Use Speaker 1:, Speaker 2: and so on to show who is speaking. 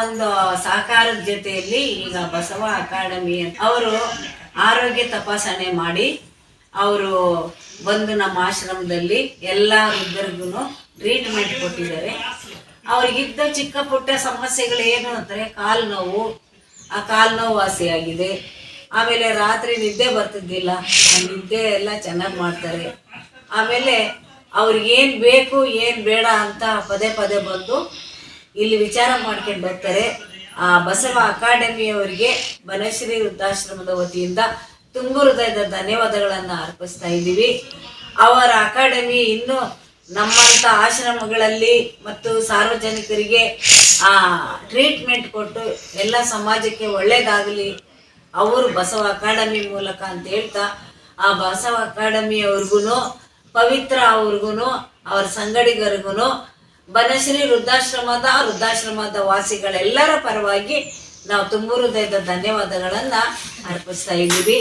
Speaker 1: ಒಂದು ಸಹಕಾರದ ಜೊತೆಯಲ್ಲಿ ಈಗ ಬಸವ ಅಕಾಡೆಮಿ ಅವರು ಆರೋಗ್ಯ ತಪಾಸಣೆ ಮಾಡಿ ಅವರು ಬಂದು ನಮ್ಮ ಆಶ್ರಮದಲ್ಲಿ ಎಲ್ಲ ವೃದ್ಧರಿಗೂ ಟ್ರೀಟ್ಮೆಂಟ್ ಕೊಟ್ಟಿದ್ದಾರೆ. ಅವ್ರಿಗಿದ್ದ ಚಿಕ್ಕ ಪುಟ್ಟ ಸಮಸ್ಯೆಗಳು ಏನು ಅಂದರೆ ಕಾಲು ನೋವು, ಆ ಕಾಲು ನೋವು ವಾಸಿಯಾಗಿದೆ ಆಮೇಲೆ ರಾತ್ರಿ ನಿದ್ದೆ ಬರ್ತಿದ್ದಿಲ್ಲ ನಿದ್ದೆ ಎಲ್ಲ ಚೆನ್ನಾಗಿ ಮಾಡ್ತಾರೆ. ಆಮೇಲೆ ಅವ್ರಿಗೇನು ಬೇಕು, ಏನು ಬೇಡ ಅಂತ ಪದೇ ಪದೇ ಬಂದು ಇಲ್ಲಿ ವಿಚಾರ ಮಾಡ್ಕೊಂಡು ಬರ್ತಾರೆ. ಆ ಬಸವ ಅಕಾಡೆಮಿಯವರಿಗೆ ಬನಶ್ರೀ ವೃದ್ಧಾಶ್ರಮದ ವತಿಯಿಂದ ತುಂಬು ಹೃದಯದ ಧನ್ಯವಾದಗಳನ್ನು ಅರ್ಪಿಸ್ತಾ ಇದ್ದೀವಿ. ಅವರ ಅಕಾಡೆಮಿ ಇನ್ನು ನಮ್ಮಂಥ ಆಶ್ರಮಗಳಲ್ಲಿ ಮತ್ತು ಸಾರ್ವಜನಿಕರಿಗೆ, ಆ ಟ್ರೀಟ್ಮೆಂಟ್ ಕೊಟ್ಟು ಎಲ್ಲ ಸಮಾಜಕ್ಕೆ ಒಳ್ಳೇದಾಗಲಿ. ಅವರು ಬಸವ ಅಕಾಡೆಮಿ ಮೂಲಕ ಅಂತ ಹೇಳ್ತಾ, ಆ ಬಸವ ಅಕಾಡೆಮಿಯವ್ರಿಗೂ ಪವಿತ್ರ ಅವ್ರಿಗೂ ಅವ್ರ ಸಂಗಡಿಗರಿಗೂ ಬನಶ್ರೀ ವೃದ್ಧಾಶ್ರಮದ ವೃದ್ಧಾಶ್ರಮದ ವಾಸಿಗಳೆಲ್ಲರ ಪರವಾಗಿ ನಾವು ತುಂಬು ಹೃದಯದ ಧನ್ಯವಾದಗಳನ್ನು ಅರ್ಪಿಸ್ತಾ ಇದ್ದೀವಿ.